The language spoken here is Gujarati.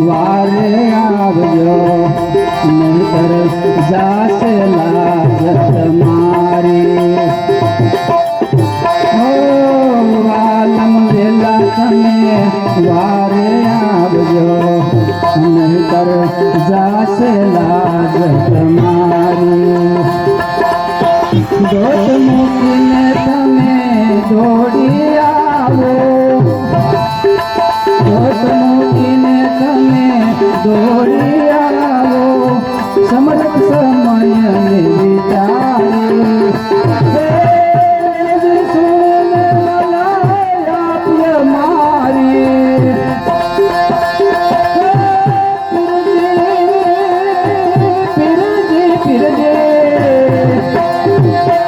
વારે આવજો નહીતર જાશે લાજ તમારી હો આલમ વેલા તમે વારે આવજો. નહીતર જાશે લાજ તમારી. દોત મૂકીને તમે દોડી આવો. દોત મૂકીને તમે દોડી આવો સમર્થ સમય